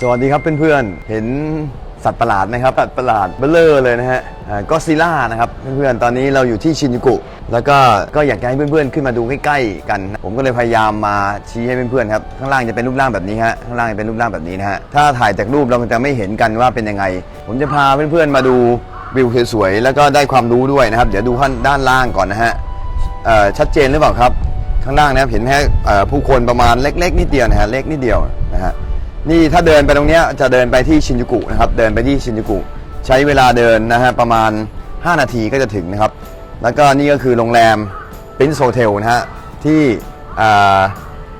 สวัสดีครับเพื่อนๆ เห็นสัตว์ประหลาดไหมครับ สัตว์ประหลาดเบลเลอร์เลยนะฮะก็ซิล่านะครับเพื่อนๆ ตอนนี้เราอยู่ที่ชินจูกุ แล้วก็ก็อยากจะให้เพื่อนๆ ขึ้นมาดูใกล้ๆ กัน ผมก็เลยพยายามมาชี้ให้เพื่อนๆ ครับ ข้างล่างจะเป็นรูปร่างแบบนี้ฮะ ข้างล่างจะเป็นรูปร่างแบบนี้นะฮะ ถ้าถ่ายจากรูปเราจะไม่เห็นกันว่าเป็นยังไง ผมจะพาเพื่อนๆ มาดูวิวสวยๆ แล้วก็ได้ความรู้ด้วยนะครับ เดี๋ยวดูข้างด้านล่างก่อนนะฮะชัดเจนหรือเปล่าครับ ข้างล่างนะครับเห็นไหมฮะเอ่ผู้คนประมาณเล็ก ๆ นิดเดียวนะฮะ เล็กนิดเดียวนะฮะ นี่ถ้าเดินไปตรงเนี้ยจะเดินไปที่ชินจูกุนะครับ เดินไปที่ชินจูกุใช้เวลาเดินนะฮะประมาณ 5 นาทีก็จะถึงนะครับ แล้วก็นี่ก็คือโรงแรม Prince Hotel นะฮะที่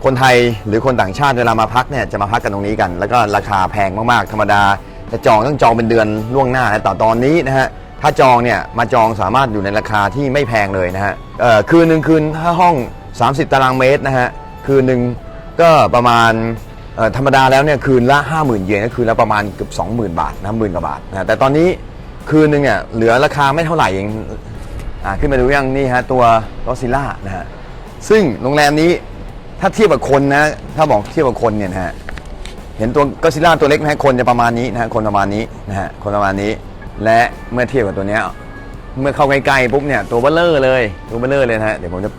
คนไทยหรือคนต่างชาติเวลามาพักเนี่ยจะมาพักกันตรงนี้กัน แล้วก็ราคาแพงมากๆ ธรรมดาจะจองต้องจองเป็นเดือนล่วงหน้าแต่ตอนนี้นะฮะถ้าจองเนี่ยมาจองสามารถอยู่ในราคาที่ไม่แพงเลยนะฮะคืนหนึ่งคืนถ้าห้อง 30 ตารางเมตรนะฮะคืนหนึ่งก็ประมาณ ธรรมดาแล้วเนี่ยคืนละ 50,000 เยนก็คืนละประมาณเกือบ20,000 บาทนะหมื่นกว่าบาทนะแต่ตอนนี้คืนหนึ่งเนี่ยเหลือราคาไม่เท่าไหร่เองขึ้นมาดูยังนี่ฮะตัวรอซิล่านะฮะซึ่งโรงแรมนี้ถ้าเทียบกับคนนะถ้าบอกเทียบกับคนเนี่ยนะฮะเห็นตัวก็ซิล่าตัวเล็กนะฮะคนจะประมาณนี้นะฮะคนประมาณนี้นะฮะคนประมาณนี้ และเมื่อเทียบกับตัวเนี้ยเมื่อเข้าใกล้ๆปุ๊บเนี่ยตัวเบลเลอร์เลยตัวเบลเลอร์เลยนะฮะเดี๋ยวผมจะ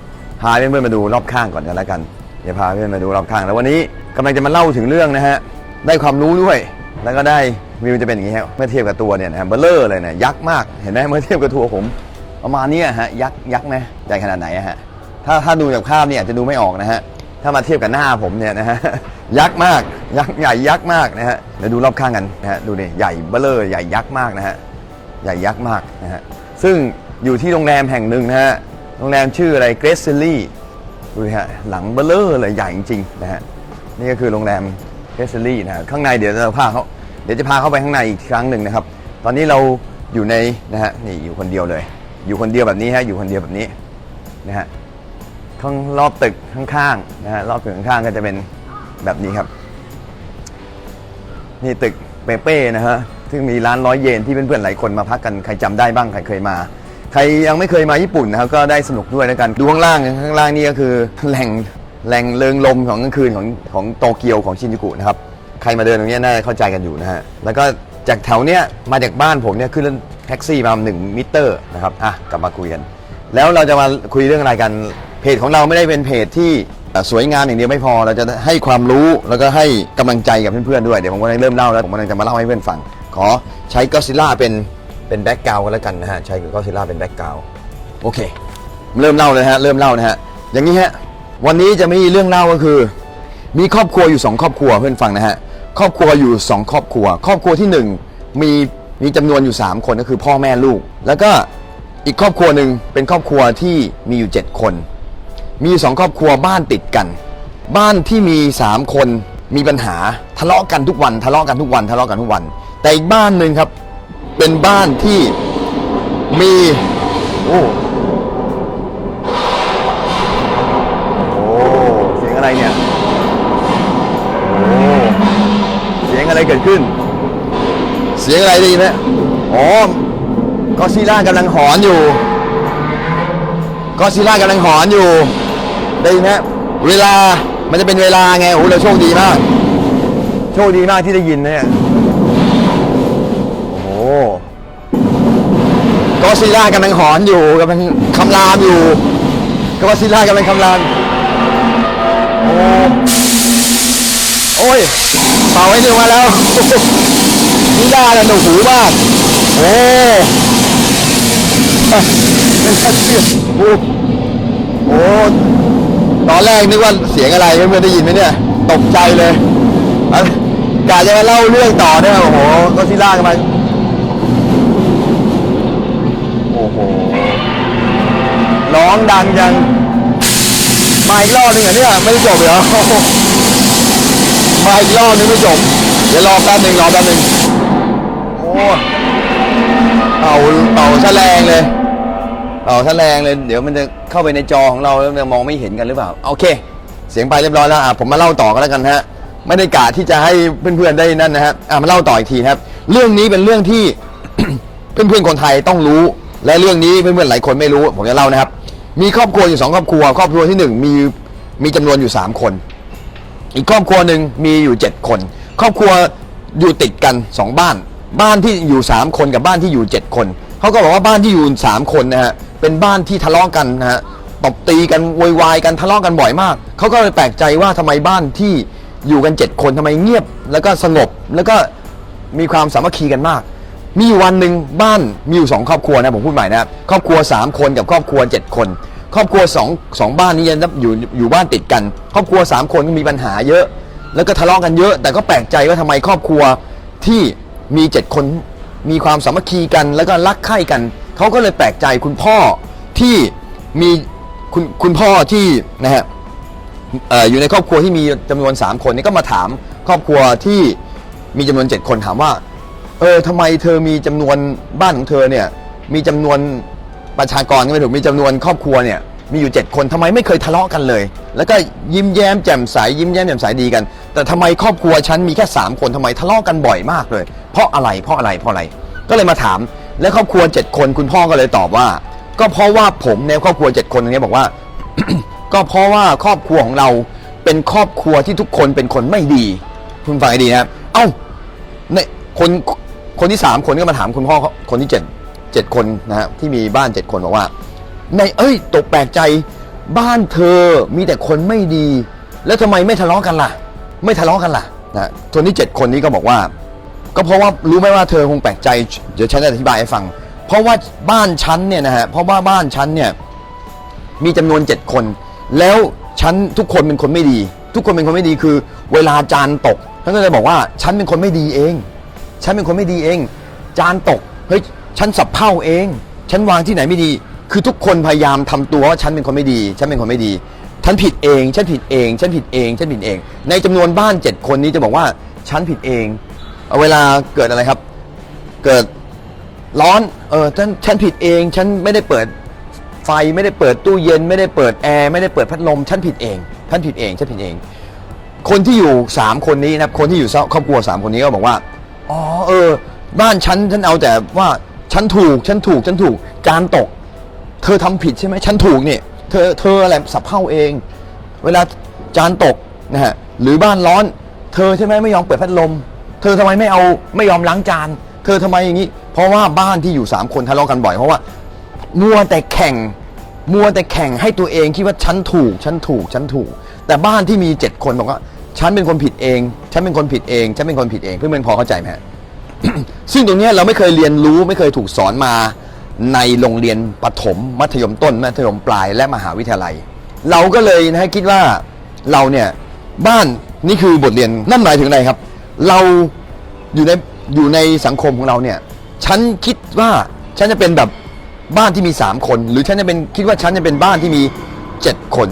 พาเพื่อนๆมาดูรอบข้างก่อนกันแล้วกัน เดี๋ยวพาเพื่อนมาดูรอบข้างแล้ววันนี้กำลังจะมาเล่าถึงเรื่องนะฮะได้ความรู้ด้วย แล้วก็ได้วิวจะเป็นอย่างนี้ฮะเมื่อเทียบกับตัวเนี่ยนะฮะเบลเลอร์เลยเนี่ยยักษ์มากเห็นไหมเมื่อเทียบกับตัวผมประมาณเนี้ยฮะยักษ์ยักษ์ไหมใหญ่ขนาดไหนอะฮะถ้าถ้าดูจากภาพเนี่ยอาจจะดูไม่ออกนะฮะถ้ามาเทียบกับหน้าผมเนี่ยนะฮะยักษ์มากยักษ์ใหญ่ยักษ์มากนะฮะเดี๋ยวดูรอบข้างกันนะฮะดูดิใหญ่เบลเลอร์ใหญ่ยักษ์มากนะฮะใหญ่ยักษ์มากนะฮะซึ่งอยู่ที่โรงแรมแห่งหนึ่งนะฮะโรงแรมชื่ออะไรเกรซซิลี่ ดูฮะหลังเบลเลอร์เลยใหญ่จริงๆนะฮะนี่ก็คือโรงแรมเฮสเซอรี่นะฮะข้างในเดี๋ยวจะพาเขาเดี๋ยวจะพาเข้าไปข้างในอีกครั้งหนึ่งนะครับ ตอนนี้เราอยู่ในนะฮะนี่อยู่คนเดียวเลย อยู่คนเดียวแบบนี้ฮะอยู่คนเดียวแบบนี้นะฮะข้างรอบตึกข้างๆนะฮะรอบตึกข้างๆก็จะเป็นแบบนี้ครับ นี่ตึกเปเป้นะฮะซึ่งมีร้านร้อยเยนที่เพื่อนๆหลายคนมาพักกันใครจำได้บ้างใครเคยมา ใครยังไม่เคยมาญี่ปุ่นนะครับก็ได้สนุกด้วยแล้วกันดูข้างล่างข้างล่างนี่ก็คือแหล่งแหล่งเริงลมของกลางคืนของของโตเกียวของชินจูกุนะครับใครมาเดินตรงนี้น่าจะเข้าใจกันอยู่นะฮะแล้วก็จากแถวเนี้ยมาจากบ้านผมเนี่ยขึ้นรถแท็กซี่มาหนึ่งมิเตอร์นะครับอะกลับมาคุยกัน แล้วเราจะมาคุยเรื่องอะไรกันเพจของเราไม่ได้เป็นเพจที่สวยงามอย่างเดียวไม่พอเราจะให้ความรู้แล้วก็ให้กำลังใจกับเพื่อนๆด้วยเดี๋ยวผมกำลังเริ่มเล่าแล้วผมกำลังจะมาเล่าให้เพื่อนฟัง ขอใช้ก็ซิล่าเป็น เป็นแบ็กกราวกันแล้วกันนะฮะใช้ก็ซิล่าเป็นแบ็กกราวโอเค เริ่มเล่าเลยฮะเริ่มเล่านะฮะอย่างนี้ฮะวันนี้จะมีเรื่องเล่าก็คือ มีครอบครัวอยู่2ครอบครัวเพื่อนฟังนะฮะครอบครัวอยู่ 2 ครอบครัว ครอบครัวที่ 1 มีมีจำนวนอยู่ 3 คนก็คือพ่อแม่ลูก แล้วก็อีกครอบครัวหนึ่งเป็นครอบครัวที่มีอยู่ 7 คน มีสองครอบครัวบ้านติดกัน บ้านที่มี 3 คนมีปัญหาทะเลาะกันทุกวันทะเลาะกันทุกวันทะเลาะกันทุกวัน แต่อีกบ้านหนึ่งครับ เป็นบ้านที่มีโอ้โอ้เสียงอะไรเนี่ยโอ้เสียงอะไรเกิดขึ้น เสียงอะไรได้ยินไหมอ๋อก็ซีล่ากำลังหอนอยู่ ก็ซิล่ากำลังหอนอยู่ได้ยินไหมเวลามันจะเป็นเวลาไงโอ้โหเราโชคดีมาก โชคดีมากที่ได้ยินนะเนี่ยโอ้โห ก็ซิล่ากำลังหอนอยู่กำลังคำรามอยู่ก็ซิล่ากำลังคำรามโอ้โอ้ยเป่าให้ดึงมาแล้วนี่ได้แล้วหนูหูมากโอ้ไม่น่าเชื่อโอ้โหตอนแรกนึกว่าเสียงอะไรเพื่อนๆได้ยินไหมเนี่ย ตกใจเลยอะกาจะมาเล่าเรื่องต่อเนี่ยโอ้โหก็ซิล่ากันมาโอ้โห ร้ องดังจังมาอีกรอบหนึงเหรอเนี่ยไม่จบเหรอมาอีกรอบนึงไม่จบเดี๋ยวรอแป๊บหนึ่งรอแป๊บหนึ่งโอ้เป่าเป่าแฉลงเลยเป่าแฉลงเลย เดี๋ยวมันจะเข้าไปในจอของเราแล้วมันจะมองไม่เห็นกันหรือเปล่าโอเค เสียงไปเรียบร้อยแล้วอะผมมาเล่าต่อกันแล้วกันฮะไม่ได้กะที่จะให้เพื่อนๆได้นั่นนะฮะอะมาเล่าต่ออีกทีครับ เรื่องนี้เป็นเรื่องที่เพื่อนๆคนไทยต้องรู้ และเรื่องนี้เพื่อนๆหลายคนไม่รู้ ผมจะเล่านะครับ มีครอบครัวอยู่สองครอบครัว ครอบครัวที่หนึ่งมีมีจำนวนอยู่สามคน อีกครอบครัวหนึ่งมีอยู่7คน ครอบครัวอยู่ติดกันสองบ้าน บ้านที่อยู่สามคนกับบ้านที่อยู่เจ็ดคนเขาก็บอกว่าบ้านที่อยู่สามคนนะฮะเป็นบ้านที่ทะเลาะกันนะฮะตบตีกันโวยวายกันทะเลาะกันบ่อยมากเขาก็เลยแปลกใจว่าทำไมบ้านที่อยู่กันเจ็ดคนทำไมเงียบ แล้วก็สงบแล้วก็มีความสามัคคีกันมาก มีอยู่วันหนึ่งบ้านมีอยู่สองครอบครัวนะผมพูดใหม่นะครับครอบครัว 3 คนกับครอบครัว 7 คน ครอบครัว2องสองบ้านนี้ยังอยู่อยู่บ้านติดกัน ครอบครัว 3 คนก็มีปัญหาเยอะ แล้วก็ทะเลาะกันเยอะ แต่ก็แปลกใจว่าทำไมครอบครัวที่มี 7 คนมีความสามัคคีกัน แล้วก็รักใคร่กันเขาก็เลยแปลกใจคุณพ่อที่มีคุณคุณพ่อที่นะฮะอยู่ในครอบครัวที่มีจำนวน 3 คนนี่ก็มาถามครอบครัวที่มีจำนวน 7 คนถามว่า เออทำไมเธอมีจำนวนบ้านของเธอเนี่ย มีจำนวนประชากรก็ไม่ถูกมีจำนวนครอบครัวเนี่ยมีอยู่ 7 คนทำไมไม่เคยทะเลาะกันเลย แล้วก็ยิ้มแย้มแจ่มใสยิ้มแย้มแจ่มใสดีกัน แต่ทำไมครอบครัวฉันมีแค่ 3 คนทำไมทะเลาะกันบ่อยมากเลย เพราะอะไรเพราะอะไรเพราะอะไร ก็เลยมาถาม แล้วครอบครัว 7 คนคุณพ่อก็เลยตอบว่า ก็เพราะว่าผมในครอบครัว 7 คนตรงนี้บอกว่า ก็เพราะว่าครอบครัวของเราเป็นครอบครัวที่ทุกคนเป็นคนไม่ดี คุณฟังให้ดีนะเอ้าในคน คนที่สามคนก็มาถามคุณพ่อเขาคนที่เจ็ดเจ็ดคนนะฮะที่มีบ้านเจ็ดคนบอกว่า ในเอ้ย ตกแปลกใจบ้านเธอมีแต่คนไม่ดี แล้วทำไมไม่ทะเลาะกันล่ะ ไม่ทะเลาะกันล่ะนะคนที่เจ็ดคนนี้ก็บอกว่า ก็เพราะว่ารู้ไหมว่าเธอคงแปลกใจเดี๋ยวฉันจะอธิบายให้ฟัง เพราะว่าบ้านฉันเนี่ยนะฮะเพราะว่าบ้านฉันเนี่ยมีจำนวน7คน แล้วฉันทุกคนเป็นคนไม่ดี ทุกคนเป็นคนไม่ดีคือ เวลาจานตกฉันก็เลยบอกว่าฉันเป็นคนไม่ดีเอง ฉันเป็นคนไม่ดีเอง จานตก เฮ้ย ฉันสับเพ่าเอง ฉันวางที่ไหนไม่ดี คือทุกคนพยายามทำตัวว่าฉันเป็นคนไม่ดี ฉันเป็นคนไม่ดี ฉันผิดเอง ฉันผิดเอง ฉันผิดเอง ฉันผิดเอง ในจำนวนบ้าน7คนนี้จะบอกว่า ฉันผิดเองเอาเวลาเกิดอะไรครับ เกิดร้อน เออ ฉัน ฉันผิดเอง ฉันไม่ได้เปิดไฟ ไม่ได้เปิดตู้เย็น ไม่ได้เปิดแอร์ ไม่ได้เปิดพัดลม ฉันผิดเองท่านผิดเอง ฉันผิดเอง คนที่อยู่สามคนนี้นะครับ คนที่อยู่ครอบครัวสามคนนี้ก็บอกว่า เออ บ้านฉันฉันเอาแต่ว่าฉันถูกฉันถูกฉันถูกจานตก เธอทำผิดใช่ไหมฉันถูกเนี่ยเธอเธออะไรสับเพ่าเอง เวลาจานตกนะฮะหรือบ้านร้อน เธอใช่ไหมไม่ยอมเปิดพัดลม เธอทำไมไม่เอาไม่ยอมล้างจาน เธอทำไมอย่างนี้ เพราะว่าบ้านที่อยู่สามคนทะเลาะกันบ่อยเพราะว่ามัวแต่แข่งมัวแต่แข่งให้ตัวเองคิดว่าฉันถูกฉันถูกฉันถูก แต่บ้านที่มีเจ็ดคนบอกว่าฉันเป็นคนผิดเอง ฉันเป็นคนผิดเอง ฉันเป็นคนผิดเอง เพื่อนๆพอเข้าใจไหม ซึ่งตรงนี้เราไม่เคยเรียนรู้ไม่เคยถูกสอนมาในโรงเรียนประถม มัธยมต้น มัธยมปลายและมหาวิทยาลัย เราก็เลยนะฮะคิดว่าเราเนี่ยบ้านนี่คือบทเรียนนั่นหมายถึงอะไรครับ เราอยู่ในอยู่ในสังคมของเราเนี่ยฉันคิดว่าฉันจะเป็นแบบบ้านที่มี 3 คน หรือฉันจะเป็นคิดว่าฉันจะเป็นบ้านที่มี 7 คน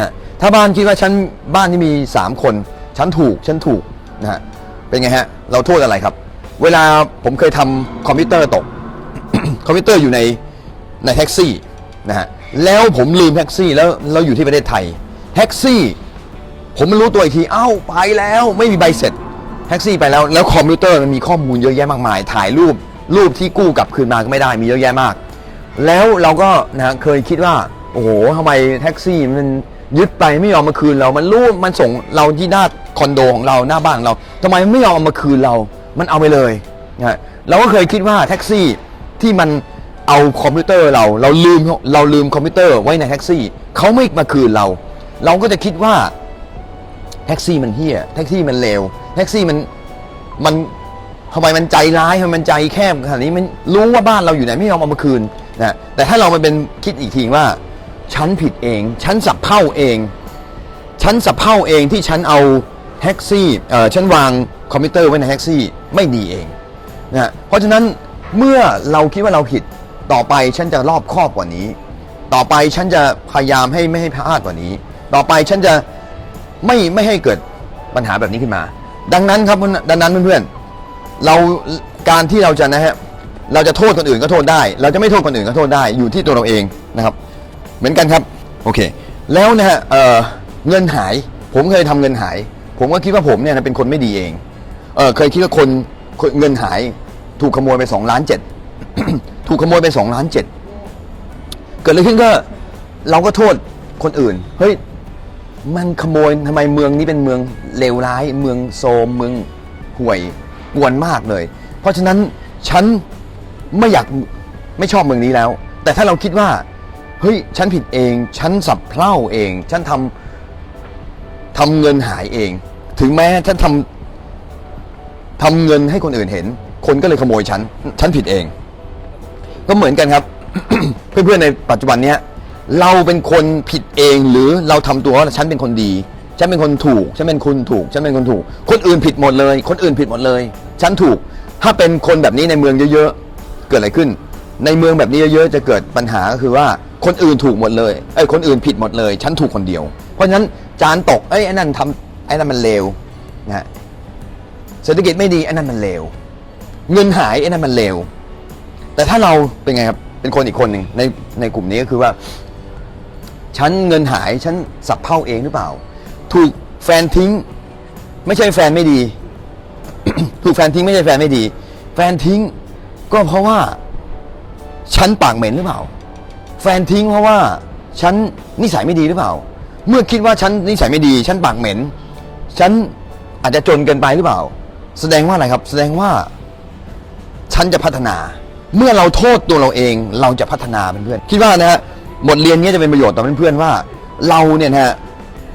นะถ้าบ้านคิดว่าฉันบ้านที่มี 3 คน ฉันถูกฉันถูกนะฮะเป็นไงฮะ เราโทษอะไรครับ เวลาผมเคยทำคอมพิวเตอร์ตก คอมพิวเตอร์อยู่ในในแท็กซี่นะฮะแล้วผมลืมแท็กซี่แล้วเราอยู่ที่ประเทศไทยแท็กซี่ ผมไมารู้ตัวอีกทีเอ้าไปแล้วไม่มีใบเสร็จแท็กซี่ไปแล้วแล้วคอมพิวเตอร์มันมีข้อมูลเยอะแยะมากมาย ถ่ายรูปรูปที่กู้กลับคืนมาก็ไม่ได้มีเยอะแยะมาก แล้วเราก็นะฮะเคยคิดว่าโอ้โหทำไมแท็กซี่มันยึดไปไม่ยอมมาคืนเรา มันรู้มันส่งเราที่หน้า คอนโดของเราหน้าบ้านของเราทำไมไม่ยอมเอามาคืนเรา มันเอาไปเลยนะฮะเราก็เคยคิดว่าแท็กซี่ที่มันเอาคอมพิวเตอร์เรา เราลืมเราลืมคอมพิวเตอร์ไว้ในแท็กซี่เขาไม่มาคืนเรา เราก็จะคิดว่าแท็กซี่มันเฮี้ยแท็กซี่มันเลวแท็กซี่มันมันทำไมมันใจร้ายทำไมมันใจแคบขนาดนี้มันรู้ว่าบ้านเราอยู่ไหนไม่ยอมเอามาคืนนะแต่ถ้าเรามาเป็นคิดอีกทีว่า ฉันผิดเอง ฉันสับเพ่าเอง ฉันสับเพ่าเองที่ฉันเอา แท็กซี่เออฉันวางคอมพิวเตอร์ไว้ในแท็กซี่ไม่ดีเองนะเพราะฉะนั้นเมื่อเราคิดว่าเราผิดต่อไปฉันจะรอบคอบกว่านี้ ต่อไปฉันจะพยายามให้ไม่ให้พลาดกว่านี้ ต่อไปฉันจะไม่ไม่ให้เกิดปัญหาแบบนี้ขึ้นมา ดังนั้นครับดังนั้นเพื่อนๆเราการที่เราจะนะฮะเราจะโทษคนอื่นก็โทษได้ เราจะไม่โทษคนอื่นก็โทษได้อยู่ที่ตัวเราเองนะครับ เหมือนกันครับโอเค แล้วนะฮะเเงินหายผมเคยทำเงินหาย ผมก็คิดว่าผมเนี่ยนะเป็นคนไม่ดีเองเออเคยคิดว่าคนคนเงินหาย ถูกขโมยไป2ล้านเจ็ด ถูกขโมยไป2ล้านเจ็ดเกิดอะไรขึ้นก็ เราก็โทษคนอื่น เฮ้ยมันขโมยทำไมเมืองนี้เป็นเมืองเลวร้าย เมืองโซมเมืองหห่วยกวนมากเลย เพราะฉะนั้นฉันไม่อยากไม่ชอบเมืองนี้แล้ว แต่ถ้าเราคิดว่าเฮ้ยฉันผิดเอง ฉันสับเพร่าเอง ฉันทำทำเงินหายเอง ถึงแม้ฉันทำทำเงินให้คนอื่นเห็น คนก็เลยขโมยฉัน ฉันผิดเอง ก็เหมือนกันครับ เพื่อนๆในปัจจุบันเนี้ยเราเป็นคนผิดเองหรือเราทำตัวว่าฉันเป็นคนดี ฉันเป็นคนถูก ฉันเป็นคนถูก ฉันเป็นคนถูก คนอื่นผิดหมดเลย คนอื่นผิดหมดเลย ฉันถูก ถ้าเป็นคนแบบนี้ในเมืองเยอะๆ เกิดอะไรขึ้น ในเมืองแบบนี้เยอะๆ จะเกิดปัญหาก็คือว่าคนอื่นถูกหมดเลย เอ้ย คนอื่นผิดหมดเลย ฉันถูกคนเดียว เพราะฉะนั้นจานตก เอ้ยไอ้นั่นทำไอ้นั่นมันเลวนะฮะเศรษฐกิจไม่ดีไอ้นั่นมันเลวเงินหายไอ้นั่นมันเลวแต่ถ้าเราเป็นไงครับเป็นคนอีกคนหนึ่งในในกลุ่มนี้ก็คือว่าฉันเงินหายฉันสับเพ่าเองหรือเปล่า ถูกแฟนทิ้ง ไม่ใช่แฟนไม่ดี ถูกแฟนทิ้งไม่ใช่แฟนไม่ดี แฟนทิ้งก็เพราะว่า ฉันปากเหม็นหรือเปล่า แฟนทิ้งเพราะว่าฉันนิสัยไม่ดีหรือเปล่า เมื่อคิดว่าฉันนิสัยไม่ดี ฉันปากเหม็น ฉันอาจจะจนเกินไปหรือเปล่า แสดงว่าอะไรครับ แสดงว่า ฉันจะพัฒนา เมื่อเราโทษตัวเราเอง เราจะพัฒนาเพื่อนๆคิดว่านะฮะบทเรียนนี้จะเป็นประโยชน์ต่อเพื่อนๆว่า เราเนี่ยนะฮะ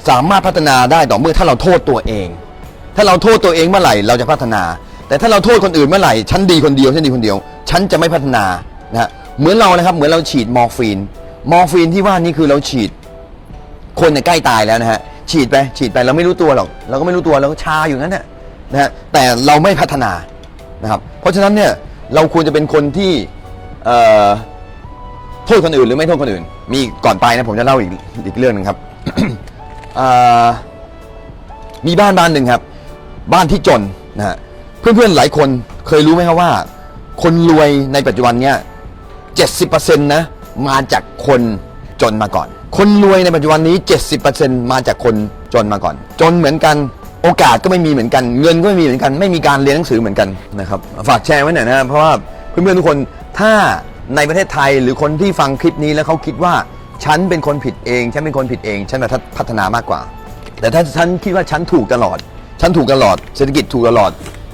สามารถพัฒนาได้ต่อเมื่อถ้าเราโทษตัวเอง ถ้าเราโทษตัวเองเมื่อไหร่เราจะพัฒนา แต่ถ้าเราโทษคนอื่นเมื่อไหร่ฉันดีคนเดียวฉันดีคนเดียว ฉันจะไม่พัฒนานะฮะเหมือนเรานะครับ เหมือนเราฉีดมอร์ฟีน มอร์ฟีนที่ว่านี่คือเราฉีด คนเนี่ยใกล้ตายแล้วนะฮะ ฉีดไปฉีดไปเราไม่รู้ตัวหรอกเราก็ไม่รู้ตัวเราก็ชาอยู่งั้นน่ะนะฮะแต่เราไม่พัฒนานะครับเพราะฉะนั้นเนี่ยเราควรจะเป็นคนที่โทษคนอื่นหรือไม่โทษคนอื่น มีก่อนไปนะผมจะเล่าอีกอีกเรื่องหนึ่งครับมีบ้านบ้านหนึ่งครับ บ้านที่จนนะฮะเพื่อนๆหลายคนเคยรู้ไหมครับว่า คนรวยในปัจจุบันเนี่ย70%นะมาจากคนจนมาก่อน คนรวยในปัจจุบันนี้ 70%มาจากคนจนมาก่อน จนเหมือนกันโอกาสก็ไม่มีเหมือนกัน เงินก็ไม่มีเหมือนกัน ไม่มีการเรียนหนังสือเหมือนกันนะครับฝากแชร์ไว้หน่อยนะเพราะว่าเพื่อนๆทุกคนถ้าในประเทศไทยหรือคนที่ฟังคลิปนี้แล้วเขาคิดว่าฉันเป็นคนผิดเองฉันเป็นคนผิดเองฉันจะพัฒนามากกว่า แต่ถ้าฉันคิดว่าฉันถูกตลอด ฉันถูกตลอด เศรษฐกิจถูกตลอด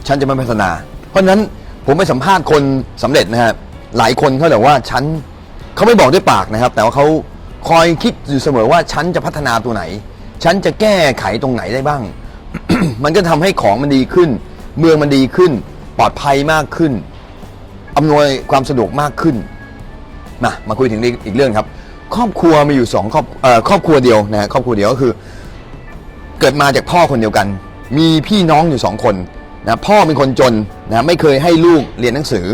ฉันจะไม่พัฒนา เพราะฉะนั้นผมไปสัมภาษณ์คนสำเร็จนะฮะหลายคนเขาบอกว่าฉันเขาไม่บอกด้วยปากนะครับ แต่ว่าเขา คอยคิดอยู่เสมอว่าฉันจะพัฒนาตัวไหน ฉันจะแก้ไขตรงไหนได้บ้าง มันก็ทำให้ของมันดีขึ้น เมืองมันดีขึ้น ปลอดภัยมากขึ้นอำนวยความสะดวกมากขึ้น มามาคุยถึงอีกเรื่องครับ ครอบครัวมีอยู่สองครอบครอบครัวเดียวนะฮะครอบครัวเดียวก็คือ เกิดมาจากพ่อคนเดียวกัน มีพี่น้องอยู่สองคนนะพ่อเป็นคนจนนะไม่เคยให้ลูกเรียนหนังสือ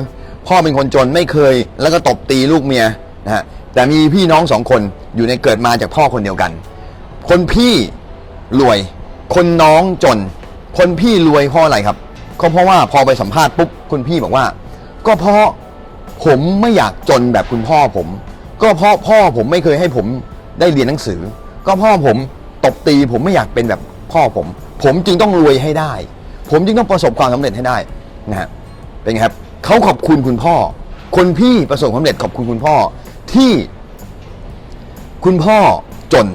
พ่อเป็นคนจนไม่เคย แล้วก็ตบตีลูกเมีย นะฮะแต่มีพี่น้องสองคนอยู่ในเกิดมาจากพ่อคนเดียวกัน คนพี่รวย คนน้องจน คนพี่รวยเพราะอะไรครับ ก็เพราะว่าพอไปสัมภาษณ์ปุ๊บคุณพี่บอกว่า ก็เพราะผมไม่อยากจนแบบคุณพ่อผม ก็เพราะพ่อผมไม่เคยให้ผมได้เรียนหนังสือ ก็พ่อผมตบตีผมไม่อยากเป็นแบบพ่อผม ผมจึงต้องรวยให้ได้ ผมจึงต้องประสบความสำเร็จให้ได้นะฮะเป็นไงครับเขาขอบคุณคุณพ่อ คนพี่ประสบความสำเร็จขอบคุณคุณพ่อ ที่คุณพ่อจน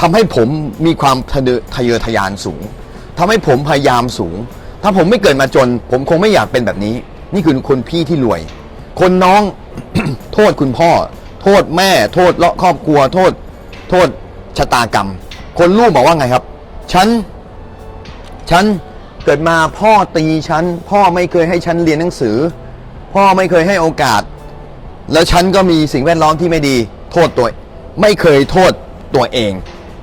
ทำให้ผมมีความทะเยอทะเยอทะยานสูงทำให้ผมพยายามสูง ถ้าผมไม่เกิดมาจน ผมคงไม่อยากเป็นแบบนี้ นี่คือคนพี่ที่รวย คนน้อง โทษคุณพ่อ โทษแม่ โทษเลาะครอบครัว โทษ โทษชะตากรรม คนลูกบอกว่าไงครับ ฉัน ฉันเกิดมาพ่อตีฉัน พ่อไม่เคยให้ฉันเรียนหนังสือ พ่อไม่เคยให้โอกาส แล้วฉันก็มีสิ่งแวดล้อมที่ไม่ดีโทษตัว ไม่เคยโทษตัวเอง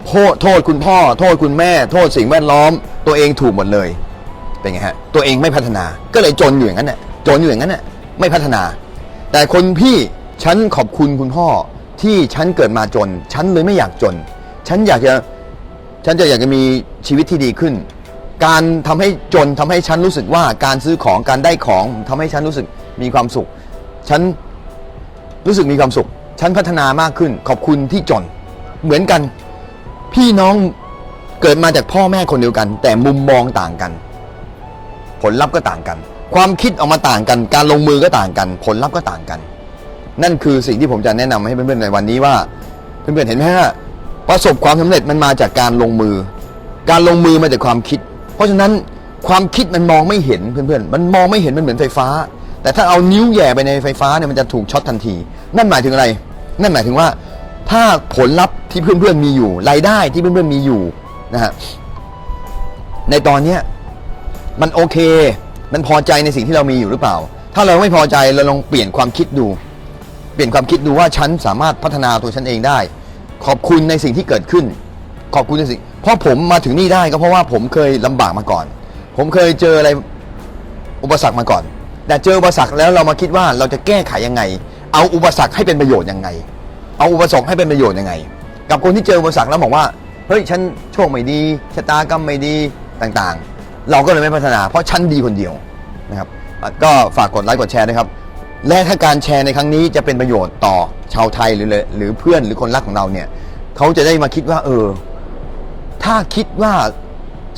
โทษโทษคุณพ่อ โทษคุณแม่ โทษสิ่งแวดล้อม ตัวเองถูกหมดเลย เป็นไงฮะ ตัวเองไม่พัฒนา ก็เลยจนอยู่อย่างนั้นน่ะจนอยู่อย่างนั้นน่ะไม่พัฒนา แต่คนพี่ฉันขอบคุณคุณพ่อที่ฉันเกิดมาจน ฉันเลยไม่อยากจน ฉันอยากจะฉันจะอยากจะมีชีวิตที่ดีขึ้น การทำให้จนทำให้ฉันรู้สึกว่าการซื้อของการได้ของทำให้ฉันรู้สึกมีความสุข ฉัน รู้สึกมีความสุข ฉันพัฒนามากขึ้น ขอบคุณที่จน เหมือนกัน พี่น้องเกิดมาจากพ่อแม่คนเดียวกัน แต่มุมมองต่างกัน ผลลัพธ์ก็ต่างกัน ความคิดออกมาต่างกัน การลงมือก็ต่างกัน ผลลัพธ์ก็ต่างกัน นั่นคือสิ่งที่ผมจะแนะนำให้เพื่อนๆในวันนี้ว่า เพื่อนๆเห็นไหมฮะประสบความสำเร็จมันมาจากการลงมือ การลงมือมาจากความคิด เพราะฉะนั้นความคิดมันมองไม่เห็นเพื่อนๆ มันมองไม่เห็นมันเหมือนไฟฟ้า แต่ถ้าเอานิ้วแย่ไปในไฟฟ้าเนี่ยมันจะถูกช็อตทันที นั่นหมายถึงอะไร นั่นหมายถึงว่า ถ้าผลลัพธ์ที่เพื่อนๆมีอยู่รายได้ที่เพื่อนๆมีอยู่นะฮะในตอนเนี้ยมันโอเค มันพอใจในสิ่งที่เรามีอยู่หรือเปล่า ถ้าเราไม่พอใจเราลองเปลี่ยนความคิดดู เปลี่ยนความคิดดูว่าฉันสามารถพัฒนาตัวฉันเองได้ ขอบคุณในสิ่งที่เกิดขึ้น ขอบคุณในสิ่งเพราะผมมาถึงนี่ได้ก็เพราะว่าผมเคยลำบากมาก่อน ผมเคยเจออะไรอุปสรรคมาก่อน แต่เจออุปสรรคแล้วเรามาคิดว่าเราจะแก้ไขยังไง เอาอุปสรรคให้เป็นประโยชน์ยังไง เอาอุปสรรคให้เป็นประโยชน์ยังไง กับคนที่เจออุปสรรคแล้วบอกว่าเฮ้ยฉันโชคไม่ดีชะตากรรมไม่ดีต่างๆ เราก็เลยไม่พัฒนาเพราะฉันดีคนเดียวนะครับก็ฝากกดไลค์กดแชร์นะครับและถ้าการแชร์ในครั้งนี้จะเป็นประโยชน์ต่อชาวไทยหรือหรือเพื่อนหรือคนรักของเราเนี่ยเขาจะได้มาคิดว่า เออ ถ้าคิดว่า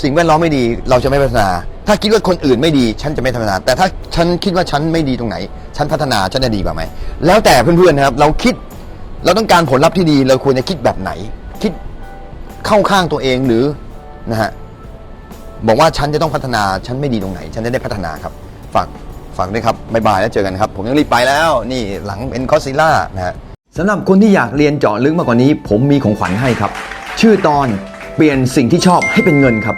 สิ่งแวดล้อมไม่ดี เราจะไม่พัฒนา ถ้าคิดว่าคนอื่นไม่ดีฉันจะไม่พัฒนา แต่ถ้าฉันคิดว่าฉันไม่ดีตรงไหน ฉันพัฒนาฉันจะดีกว่าไหมแล้วแต่เพื่อนๆนะครับ เราคิดเราต้องการผลลัพธ์ที่ดี เราควรจะคิดแบบไหน คิดเข้าข้างตัวเองหรือนะฮะบอกว่าฉันจะต้องพัฒนาฉันไม่ดีตรงไหน ฉันจะได้พัฒนาครับฝากฝากด้วยครับบ๊ายบายแล้วเจอกันครับ ผมยังรีบไปแล้วนี่หลังเป็นคอสซิล่านะฮะสำหรับคนที่อยากเรียนเจาะลึกมากกว่านี้ ผมมีของขวัญให้ครับ ชื่อตอนเปลี่ยนสิ่งที่ชอบให้เป็นเงินครับ